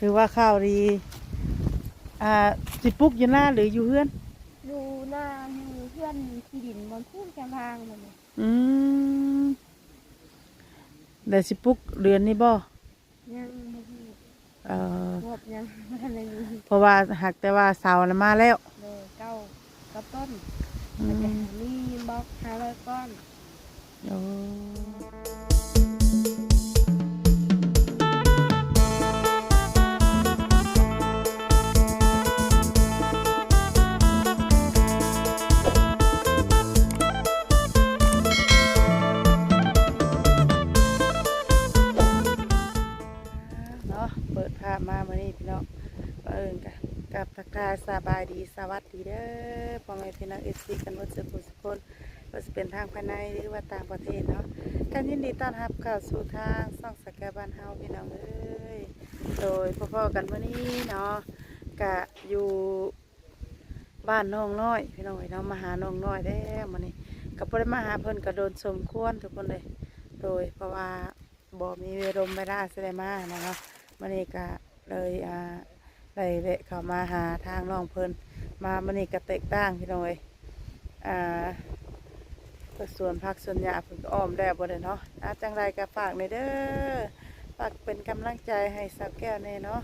ถือว่าข้าวดีอ่าสิปลุกอยู่หน้าหรืออยู่เฮือนอยู่หน้าอยู่เพื่อนที่ดินบนทุ่งแกมทางหมดเลยอืมแต่สิปลุกเดือนนี้บ่ยังไม่มีเอ่องบยังไม่ทันได้มีเพราะว่าหากแต่ว่าเสาร์น่ะมาแล้วเลยเก้ากับต้นอืมันจะมมีบล็อกห้าร้อยก้อน โอ้ วัสดีเด้อพ่อแม่พี่น้องเอซีกันวัดสุขสุขคนว่าจะเป็นทางภายในหรือว่าต่างประเทศเนาะการยินดีต้อนรับเข้าสู่ทางซ่องสแกบ้านเฮาพี่น้องเอ้ยโดยพ่อๆกันเมื่อนี้เนาะกะอยู่บ้านน้องน้อย พี่น้องเอ้ยเนาะมาหาน้องน้อยได้มื่อนี้ก็บ่ได้มาหาเพิ่นก็โดนสมควรทุกคนเลย โดยเพราะว่าบ่มีเวลมไม่ได้แสดงมานะเนาะมื่อนี้ก็เลยอ่าได้แวะเข้ามาหาทางน้องเพิ่น มามื่อนี้ก็แตกต่างพี่น้องเอ้ยอ่าส่วนพักส่วนหญ้าเพิ่นก็อ้อมแล้บ่ได้เนาะอาจังไรก็ฝากในเด้อฝากเป็นกำลังใจให้สาวแก้วแน่เนาะ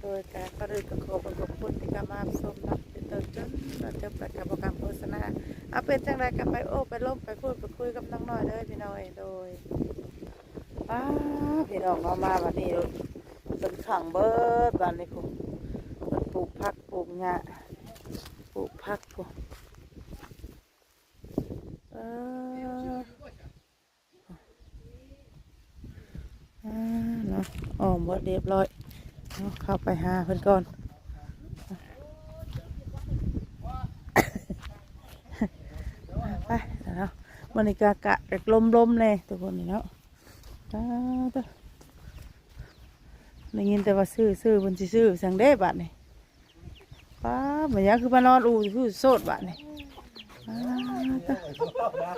โดยการก็เลยก็ขอบคุณขอบคุณที่เข้ามาชมเนาะจนต้นจนจนจบรายการโปรแกรมโฆษณาเอาเป็นจังไรก็ไปโอ้ไปล้มไปพูดไปคุยกับน้องน้อยเด้อพี่น้อยโดยป้าพี่น้องเอามาวันนี้เป็นขังเบิร์ดวันนี้ผมปลูกผักปลูกหญ้า ลูกผักผมเอออ่าเนาะออมหมดเรียบร้อยเนาะเข้าไปหาเพิ่อนก่อนไปเนาะมันนี่กะกะเด็กลมๆเลยทุกคนนี่เนาะตาตาได้ยินแต่ว่าซื้อซื้อเพิ่นซื้อสังเด้บัดนี่ ป้าเหมือนยังคือมานอนอูคือโสดบัดนี่ป๊าตา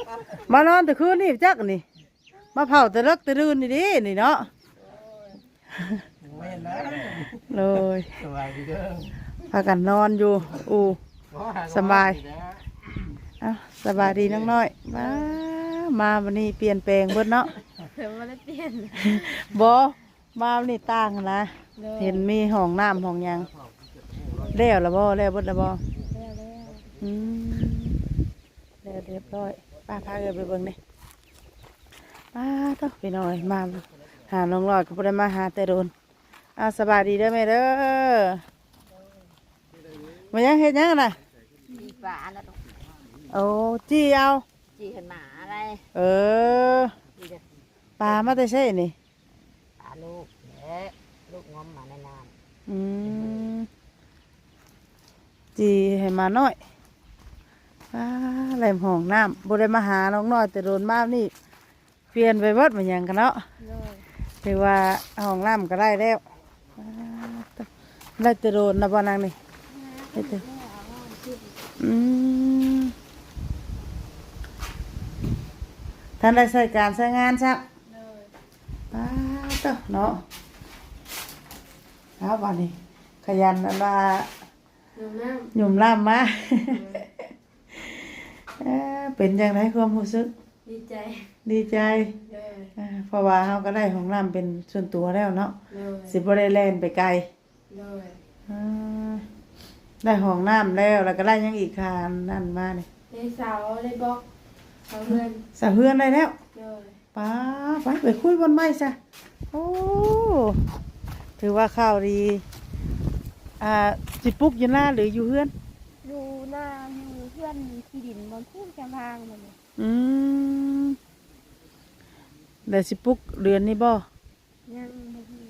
มานอนแต่คืนนี่จักนี่ มาเผาแต่เลิกแต่รื่นนี่ดินี่เนาะไม่นะเลยสบายดีเด้อพากันนอนอยู่อูสบายเอ้าสบายดีน้องน้อยมามาวันนี้เปลี่ยนแปลงเบิดเนาะเดี๋ยวมันได้เปลี่ยนบอมาวันนี้ต่างกันนะเลยเห็นมีห้องน้ำห้องหยัง แล้วละบ่แล้วเบดละบ่แล้วแล้วอืมแล้วเรียบร้อยป้าพาเกินไปเบิ่งนี่ป้าต้องไปหน่อยมาหาน้องลอยก็บ่ได้มาหาแต่โดนอ่าสบายดีเด้อแม่เด้อมายังเฮ็ดหยังน่ะจีปลาแล้วต้องโอ้จี้เอาจีเห็นหมาอะไรเออจีเด็ดปลามาแต่ใช่นี่ปลาลูกเอ๊ะลูกงอมหมาในน้อืม จีให้มาหน่อยป้าแหลมห้องน้ำบ่ได้มาหาน้องน้อยแต่โดนมานี่ เปลี่ยนไปเบิดมาอย่างกันเนาะำเลยถือว่าห้องน้ำก็ได้แล้วป้าดได้แต่โดนนะบ่นางนี่ได้แต่อืมท่านได้ใส่การใช้งานซะเลยป้าดเด้อเนาะเอาวันนี้ขยันอันว่าน้ำน้ หยุ่มล่ามมาเอ้อเป็นจังไดความรู้สึกำดีใจ ดีใจเลยอ่าเพราะว่าเฮาก็ได้ของน้ำเป็นส่วนตัวแล้วเนาะเลยสิบ่ได้แล่นไปไกลเลยอ่าได้ห้องน้ำแล้วแล้วก็ได้หยังอีกคานนั่นมานี่ในเสาในบล็อกเสาเพื่อนสะเฮือนได้แล้วเลยป้าไปไปคุยบนไม้ซะโอ้ถือว่าข้าวดี อ่าสิปลุกอยู่หน้าหรืออยู่เฮือน อยู่หน้าอยู่เพื่อนที่ดินบนทุ่งแกมทางหมดเลยอืมเดี๋ยวสิปลุกเดือนนี้บ่ยังไม่มี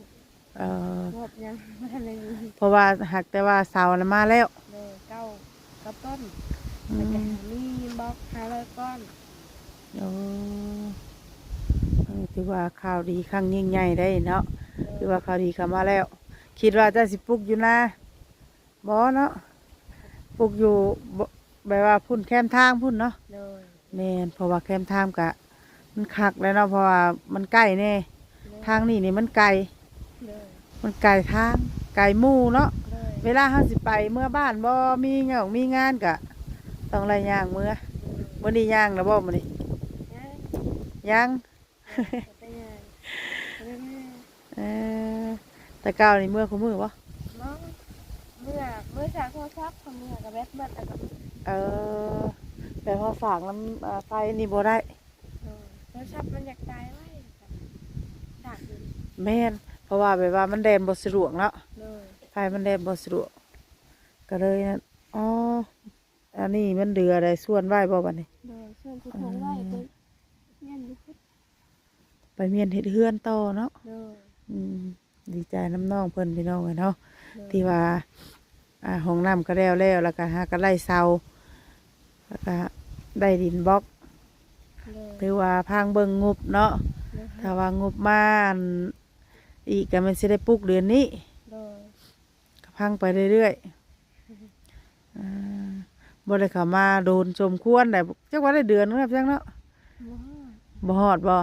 เอ่องบยังไม่ทันได้มีเพราะว่าหากแต่ว่าเสาร์น่ะมาแล้วเลยเก้ากับต้นอืมันจะมมีบล็อกห้าร้อยก้อนโอ้เออถือว่าข่าวดีครั้งยิ่งใหญ่ได้เนาะถือว่าข่าวดีเข้ามาแล้ว คิดว่าจะสิปลุกอยู่นะ บ่เนาะปลุกอยู่บ่แบบว่าพุ่นแคมทางพุ่นเนาะเลยแม่นเพราะว่าแคมทางกะ มันคักแล้วเนาะเพราะว่ามันใกล้แน่ทางนี่นี่มันไกลเลยมันไกลทาง ไกลไกลหมู่เนาะเลยเวลาเฮาสิไปเมื่อบ้านบ่มีเงามีงานก็ต้องไล่ย่างเมื่อมื้อนี้ย่างแล้วบ่มื้อนี้ย่างย่างไปย่างไปย่างเออแต่เก้านี่เมื่อคุมื้อบ่เนาะ เมื่อเมื่อจากโทรศัพท์คนเมื่อกับแบตเบิดแล้วก็เออแต่พอฝากน้ำเอ่อไฟนี่บ่ได้เออโทรศัพท์มันอยากตายไว้ดักอยู่แม่น เพราะว่าแบบว่ามันแดนบ่สะดวกเนาะเลยไฟมันแดนบ่สะดวก ก็เลยนั่นอ๋ออันนี้มันเดือได้ส่วนไว้บ่บัดนี้ เลยส่วนที่ทงไว้ไปเงี้ยดูพุทธไปเมียนเฮ็ดเฮือนต่อเนาะเลยอืมดีใจน้ำน้องเพิ่นพี่น้องกันเนาะเลย ที่ว่าอ่าห้องน้ำก็แล้วแล้วแล้วก็หาก็ไล่เสาแล้วก็ได้ดินบล็อกเลยถือว่าพังเบิ่งงบเนาะเลยถ้าว่างบมาอันอีกก็มันสิได้ปลูกเดือนนี้เลยก็พังไปเรื่อยๆอ่าบ่ได้เข้ามาโดนสมควรได้จักว่าได้เดือนนึงแล้วจังเนาะว้าบ่ฮอดบ่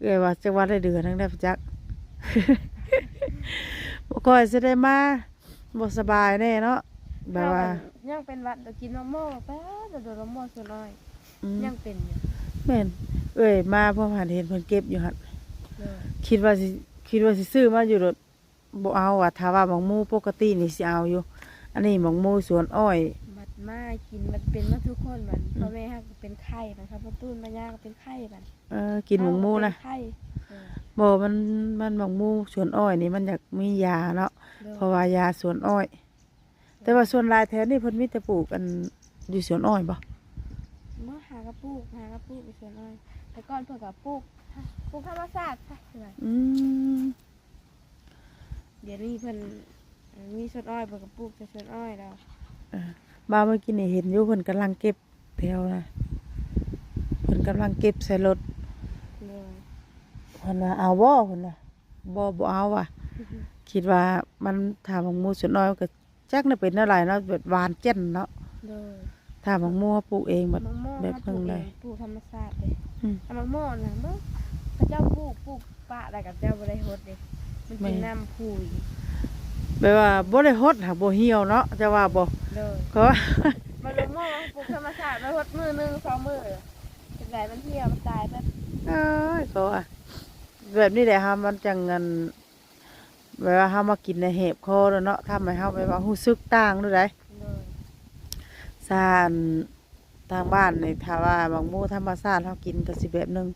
เอ้ยว่าจักว่าได้เดือนนึงแล้วจัก บ่ค่อยสิได้มาบ่สบายแน่เนาะแบบว่ายังเป็นหวัดเดี๋ยวกินมะม่วงแป๊บเดี๋ยวโดนมะม่วงส่วนน้อยอืมยังเป็นอยู่แม่นเอ้ยมาเพราะผ่านเห็นเพิ่นเก็บอยู่หั่นเลยคิดว่าสิคิดว่าสิซื้อมาอยู่รถบ่เอาอะถ้าว่าหมองหมูปกตินี่สิเอาอยู่ อันนี้หมองหมูสวนอ้อยมัดมากินมันเป็นมาทุกคนมันพ่อแม่ฮักเป็นไข้มันครับพ่อตุ้นมาย่าก็เป็นไข้มันเออกินหมองหมูนะเป็นไข้เออ บ่มันมันหมองหมูสวนอ้อยนี่มันอยากมียาเนาะเลยเพราะว่ายาสวนอ้อย แต่ว่าส่วนหลายแถวนี่เพิ่นมีแต่ปลูกกันอยู่สวนอ้อยบ่มาหากระปุกหากระปุกไปส่วนน้อยแต่ก่อนเพื่อกับปุกปุกธรรมชาติใช่ไหมอืมเดี๋ยวนี้เพิ่นเอ่อมีส่วนอ้อยเพื่อกับปุกจะส่วนอ้อยแล้วบ่าเมื่อกี้นี่เห็นอยู่เพิ่นกำลังเก็บแถวนะเพิ่นกำลังเก็บใส่รถเลย เพิ่นว่าเอาบ่เพิ่นว่าบ่บ่เอาว่ะคิดว่ามันถ้าบางหมูสวนน้อยก็จักน่ะเป็นอะไรเนาะแบบหวานเจ็นเนาะเลยถ้าบางหมูปลูกเองแบบมะม่วงแบบเขาปลูกเพิ่งเลเอยงปลูกธรรมชาติเลยอืมเอามะม่วงนะเบิ่งพระเจ้าปลูกปลูกปะอะไรกับเจ้าบ่ได้ฮดเด้มันแม่เป็นน้ำพุยแบบว่าบ่ได้ฮดหากบ่เหี่ยวเนาะจะว่าบ่เลยก็ มันมะม่วงปลูกธรรมชาติมันฮดมือหนึงสองมือเป็นไรมันเหี่ยวมันตายแบบเอ้ยก็ว่า แบบนี้แหละฮะมันจังเงินแบบว่าเฮามากินในเห็บคอแล้วเนาะทำให้เฮาแบบว่ารู้สึกต่างด้วยได้เลยซ่านทางบ้านนี่ถ้าว่าบางหมูธรรมชาติเฮากินก็สิแบบหนึง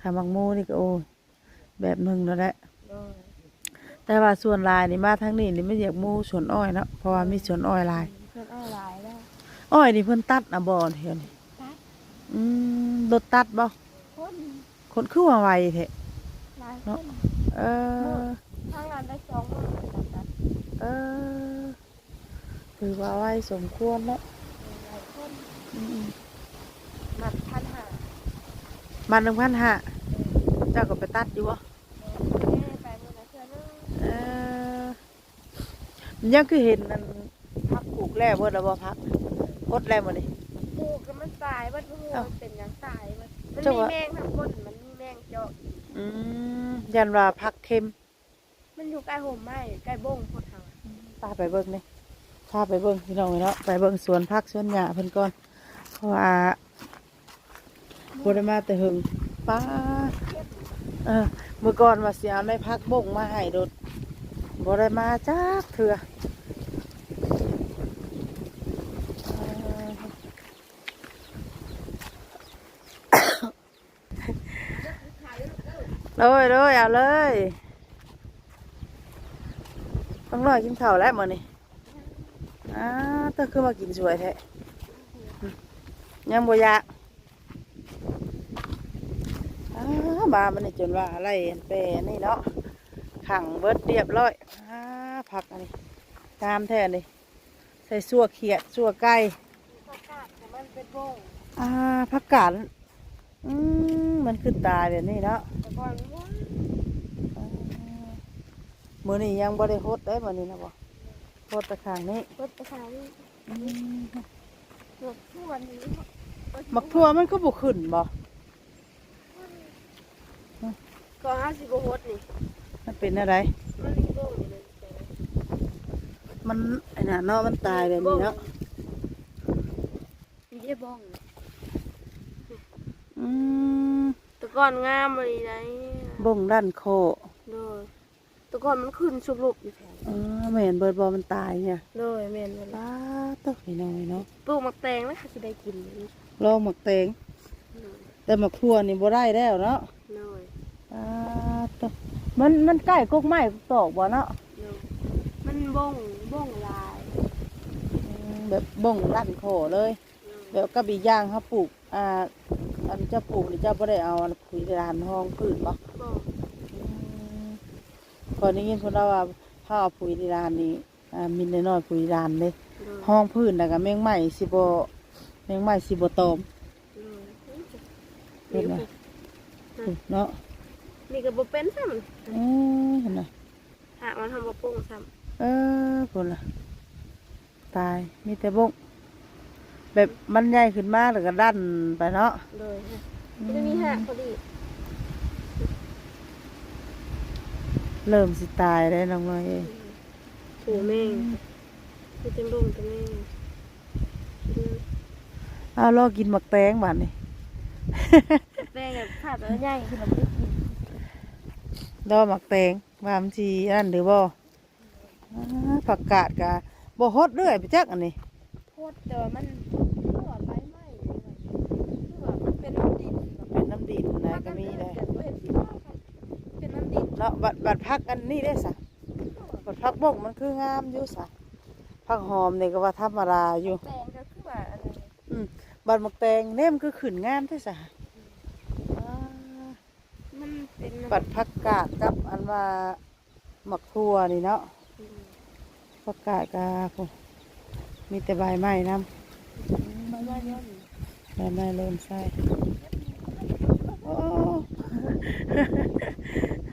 ถ้าบางหมูนี่ก็โอ้ยแบบหนึงนั่นแหละเลยแต่ว่าส่วนหลายนี่มาทางนี้นี่ไม่อยากหมูสวนอ้อยเนาะเพราะว่ามีสวนอ้อยหลายเพิ่นเอาหลายแล้วอ้อยนี่เพิ่นตัดนะบ่เที่ยวนี่ตัดอืมรถตัดบ่คนคนคือว่าไวแท้หลายค เนาะนเออทางนั้นได้สองมือตัดเออถือว่าไวสมควรเนาะหลายคนอืมมัดพันหาๆมัน1,500เจ้าก็ไปตัดอยู่บ่เอ้ไปมือนะเพื่อนเอ้ยเออมันยังคือเห็นนั่นพักปลูกแล้วเบิดแล้วบ่พักพดแล้วมื้อนี้ปลูกแล้วมันตายมันหัวเอ้ามันเป็นหยังตายมันมันเจ้ามีว่าแมงทั้งก้นมันมีแมงเจาะ อืมยันว่าพักเค็มมันอยู่ใกล้ห่มไม้ใกล้บ้งพดเฮาพาไปเบิ่งนี่พาไปเบิ่งพี่น้องเนาะไปเบิ่งสวนผักสวนหญ้าเพิ่นก่อนเพราะว่าบ่ได้มาแต่หึงป้าเออมื้อก่อนว่าสิเอาในพักบ่งมาให้โดดบ่ได้มาจักเทื่อ เออเลยเลยเอาเลย ต้องรอกินข้าวแล้วมื้อนี้อ้าเตอคือมากินสวยแท้ยังบ่อยากอ้าบามันนี่จนว่าอะไรแปรนี่เนาะขังเบิดเรียบร้อยอ้าผักอันนี้งามแท้นี่ใส่ซัวเขียดซัวไก่ผักกาดแต่มันเป็นบ้งอ่าผักกาด อืมมันคือตายแบบนี้เนาะแต่ก่อนว่าอ่ามื้อนี้ยังบ่ได้ฮดได้มื้อนี้นะบ่ฮดแต่ข้างนี้รถไปขายอืมรถทั่วนี้มักทั่วมันก็บ่ขึ้นบ่ก็ห้าสิบโฮดนี่มันเป็นอะไร มันมีบ้งอยู่เลยมันไอ้น่ะเนาะมันตายแบบนี้เนาะนี่ได้บ้องอื มแตะก่อนงามเลยนะบ่งด้านโคโดยแตะก่อนมันขึ้นสุรุปอยู่แถวเออไม่เห็นเบิดบอมันตายเนี่ยโดยแม่นเวลาป้าตกพี่น้อยเนาะปลูกหมักแตงนะคะจะได้กินเลยลองหมักเตงแต่หมักทั่วนี่บ่ได้แล้วเนาะโดยป้าตกมันมันใกล้กกไม้กกตอกบ่เนาะโดยมันบ้องบ้องลายอืมแบบบ่งด้านโคเลย โดยแบบกับอีกอย่างเขาปลูกอ่า อันเจะปลูกนี่เจ้าบ่ได้เอาอันปุ๋ยรานห้องพืชบ่บ้องก่อนนี้ยินคนเราว่าถ้าเอาปุ๋ยรานนี่อ่ามีน้อยๆปุ๋ยรานเลยโดยห้องพื้นแล้วก็แมงไหม้สิบ่แมงไหม้สิบ่ตอมโดยเห็นไหมเนาะนี่ก็บ่เป็นซ้เอ้ยเห็นไหมำหากมันทำบ่โป่งซ้เออคนละตายมีแต่บก แบบมันใหญ่ขึ้นมาแล้วก็ดันไปเนาะำโดยมันจะมีหากพอดีเริ่มสิตายได้น้องน้อยเอ้ยถูแม่งคือจังดุงจังแม่งเอารอกินหมักแตงบัดนี่แป้งกับผัดแล้วใหญ่คือมันไม่กินรอหมักแตงว่ามันสิอันหรือบ่อ่าผักกาดกะบ่ฮดเรื่อยไปจักอันนี้โคตรแต่ว่ามันคือว่าใบไม้คือว่ามันเป็นน้ำดิน เป็น น้ำดินนะก็มีเลยเป็นน้ำดินเนาะบัดบัดพักอันนี้ได้สะบัดพักบกมันคืองามอยู่สะพักหอมนี่ก็ว่าธรรมดาอยู่แตงก็คือว่าอะไรอืมบัดหมักแตงเน่มนคือขืนงามที่สะอ่ามันเป็นบัดพักกาดกับอันว่าหมักทั่วนี่เนาะพักกาดกาพวกมีแต่ใบไม้น้ใบไม้เยอะำใบไม้เริ่มใช่โอ้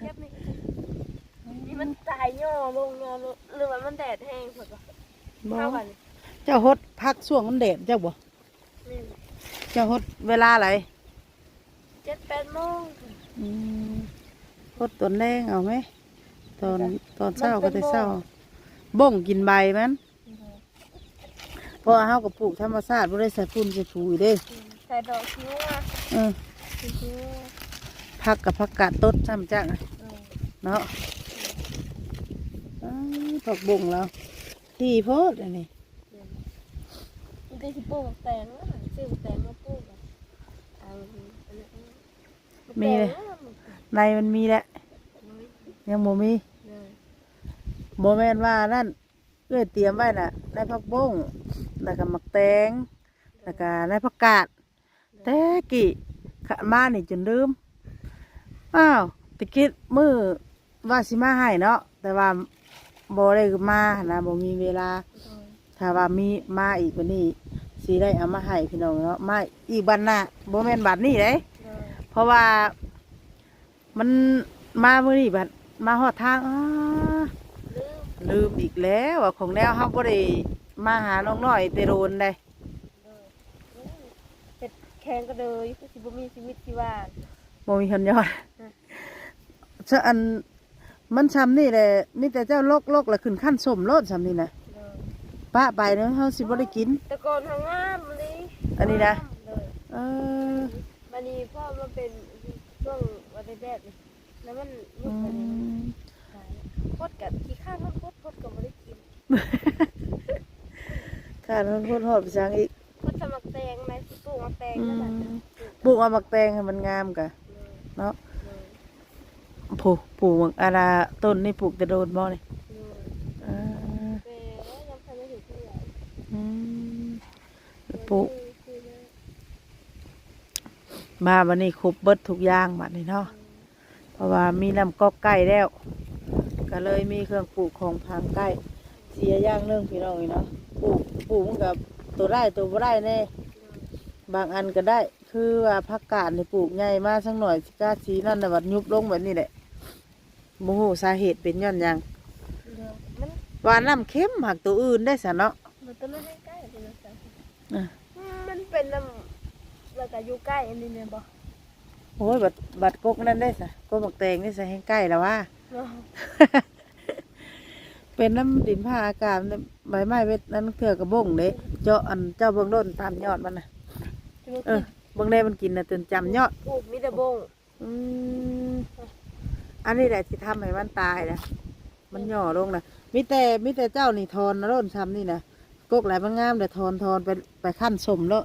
เก็บนี่นี่มันตายย่อลงย่อลงหรือว่ามันแดดแห้งหมดก็บ่เท่ากันเจ้าฮดพักช่วงมันแดดเจ้าบ่นี่เจ้าฮดเวลาอะไรเจ็ดแปดโมงอืมพดตอนแรงเอาไหมตอนตอนเช้าก็แต่เช้าบ่งกินใบมันเพราะว่าเฮากับปลูกธรรมชาติบ่ได้ใส่ฝุ่นใส่ปุ๋ยเด้ใส่ดอกคิ้วอะเออ คิ้วผักกับผักกาดต้นซ้ำจังอะเออเนาะอ้าวผักบ่งแล้วที่โพดอันนี้มันก็สิปลูกแตงแล้วซื้อแตงมาปลูกอะเอาอันนี้อันนี้มีเลยในมันมีแหละ ยังบ่มีบ่แม่นว่านั่นเอ้อยเตรียมไว้น่ะได้ผักบ่งแล้วก็หมักแตงแล้วก็ได้ผักกาดแต่กี่ ขะมานี่จนลืมอ้าวตะกี้มือว่าสิมาให้เนาะแต่ว่าบ่ได้มานะบ่มีเวลา ถ้าว่ามีมาอีกวันนี้สิได้เอามาให้พี่น้องเนาะมาอีกบันหน้าบ่แม่นบัดนี้เด้เพราะว่ามันมามื้อนี้บัดมาฮอดทางลืมอีกแล้วของแนวเฮาบ่ได้มาหาน้องน้อยแต่โดนได้เห็ด แข็งก็เลยคือสิบ่มีชีวิตชีวาบ่มีคนยอดอืมเจ้าอันมันซ้ำนี่แหละมีแต่เจ้าโลกโลกแล้วขึ้นขั้นสมโลดซ้ำนี่นะป้าไปเนาะเฮาสิบ่ได้กินแต่ก่อนทางงามเลยอันนี้นะเลยเออมันนี่พ่อมันเป็นช่วงวันแรกๆนี่แล้วมันยุอืบไปเลยมตายโคตรกับขี้ข้างมันโคตรโคตรก็ไม่ได้กินข้ามันพูดฮอดไปซังอีกโคตรสมักแตงไหมสิปลู กมักแตงอืนั่นแหละมปลูกเอามักแตงให้มันงามกะเนาะปลูกปลูกมักอาราต้นนี่ปลูกแต่โดนบ่นี่เออแต่ยังพันไม่ถึงเท่าไหร่อืมปลูกมาวันนี้ครบเบิดทุกอย่างบัดนี้เนาะเพราะว่ามีน้ำก๊อกใกล้แล้ว ก็เลยมีเครื่องปลูกของทางใกล้เสียอย่างเรื่องพี่น้องนี่เนาะปลูกปลูกมันกับตัวได้ตัวบ่ได้แน่ บางอันก็ได้ คือว่าผักกาดนี่ปลูกใหญ่มาสักหน่อยสิกล้าสีนั่นน่ะบัดยุบลงแบบนี้แหละโมโหสาเหตุเป็นย้อนหยังมันว่าน้ำเค็มหักตัวอื่นได้สะเนาะมันต้นไม่ใกล้เลยนะจ๊ะอะมันเป็นน้ำแล้วก็อยู่ใกล้อันนี้เนี่ยบ่โอ้ยบัดบัดกกนั่นได้สะกกหมกแตงได้สะแห้งใกล้แล้วว่า เนาะเป็นน้ำดินผ้าอากาศใบไม้เวทนั้นเถื่อกระบงเด้เจาะอันเจ้าเบิ่งโดนตามยอดมันน่ะจะบ่ เออเบิ่งได้มันกินน่ะจนจำยอดปลูกมีแต่บงอืมอันนี้แหละที่ทำให้มันตายนะมันหย่อลงนะมิแต่มิแต่เจ้านี่ทอนนะร่นช้ำนี่นะกกไหลายมันงามแต่ทอนทอนไปไปขั้นสมแล้ว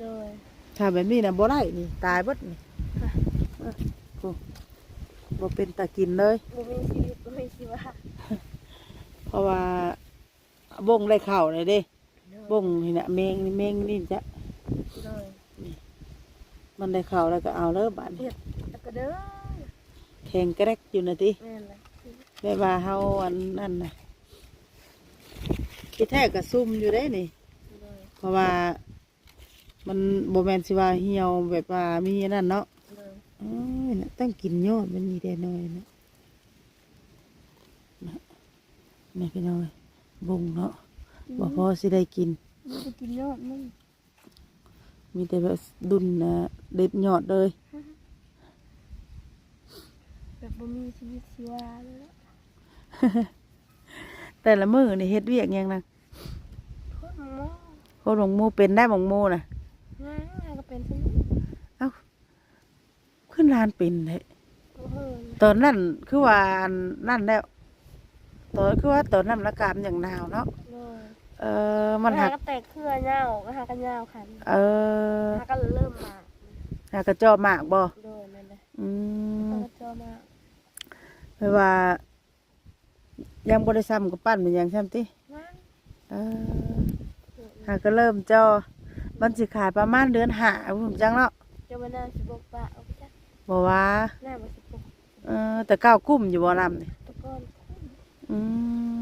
โดยถ้าแบบนี้นะบ่ได้นี่ตายเบดนี่ค่ะเออโอ้บ่เป็นตะกินเลยบ่มีชีวิตบ่มีชีวะเพราะว่าบงได้เข่าเลยเด้โดยบงนี่นะเมงนี่เมงนี่จ้ะโดย มันได้เข่าแล้วก็เอาเลยบาดนี้แล้วก็เด้อแข็งแกรกอยู่นะติแม่นเลยแบบว่าเฮาอันนั่นน่ะคิดแท้ก็ซุ่มอยู่ได้นี่โดยเพราะว่า มันโบแมนสิว่าเหี่ยวแบบว่ามีอันนั่นเนาะโดยเอ้ยน่ะต้องกินยอดมันมีแต่น้อยนะนะนี่พี่น้อยบงเนาะบ่พอสิได้กิน มันจะกินยอดมัน มีแต่แบบดุนนะเด็ดยอดเลยแบบบ่มีชีวิตชีวาเลยละแต่ละมือนี่เฮ็ดเวียกหยังนะโคตรหมอโคหลงมูเป็นได้หมองมูน่ะง่ายง่ายก็เป็นสนุกเอ้าขึ้นลานเป็นเลยโอ้โหตอนนั้นคือว่าอันนั่นแล้วตอนคือว่าตอนนั้นอากาศมันอย่างหนาวเนาะโดย เออ มันหักก็แตกเครือเหย้าก็หากันเหย้าขันเออหากันเริ่มมาหากระจอหมากบ่โดยแม่นเลยอืมก็จอมาแปลว่า ยังบริซ้ำกับปั้นเป็นหยังใช่ไหมตินั่นเออหากก็เริ่มจอมันสิขายประมาณเดือนหาผมจังเนาะจะมาหน้าสิบกปะเอาไปจ้ะบอกว่าหน้ามาสิบกเออ แต่ก้าวกุ้มอยู่บ่ลำนี่ตะกอนคุ้มอื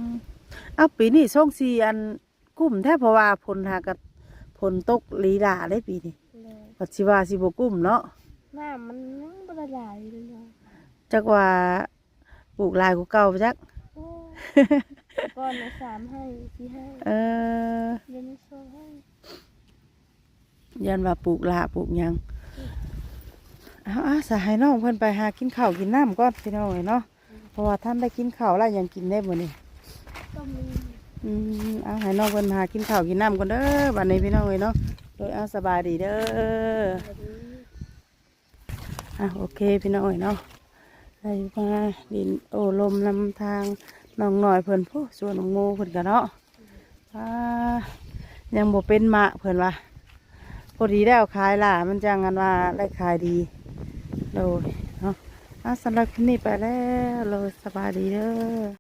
มเอาปีนี้ส่งสีอัน กุ้มแท้เพราะว่าผลหากับผลตกลีลาได้ปีนี้เลยปัจจิว่าสิบกุ้มเนาะหน้ามันยังบละลายเลยเนาะจักว่าปลูกหลายกูเก่าจัก โอ้ตะกอนนะสามให้สี่ให้เออเรียนสองให้ยันว่าปลูกหลาปลูกหยังเอาอะสหายน้องเพิ่นไปหากินข้าวกินน้ำก่อนพี่น้องเอ้ยเนาะเพราะว่าท่านได้กินข้าวแล้วยังกินได้บ่นี่ ก็มี อืมเอาให้น้องเพิ่นหากินข้าวกินน้ำก่อนเด้อบัดนี้พี่น้องเอ้ยเนาะโดยเอาสบายดีเด้ออะโอเคพี่น้องเอ้ยเนาะได้มาดินโอ้ลมนำทางน้องหน่อยเพิ่นผู้ส่วนน้องโมเพิ่นกันเนาะอ่ายังบ่เป็นมะเพิ่นว่าพอดีแล้วขายล่ะมันจังกันว่าได้ขายดีโดยเนาะอะสำหรับคลิปนี้ไปแล้วเราสบายดีเด้อ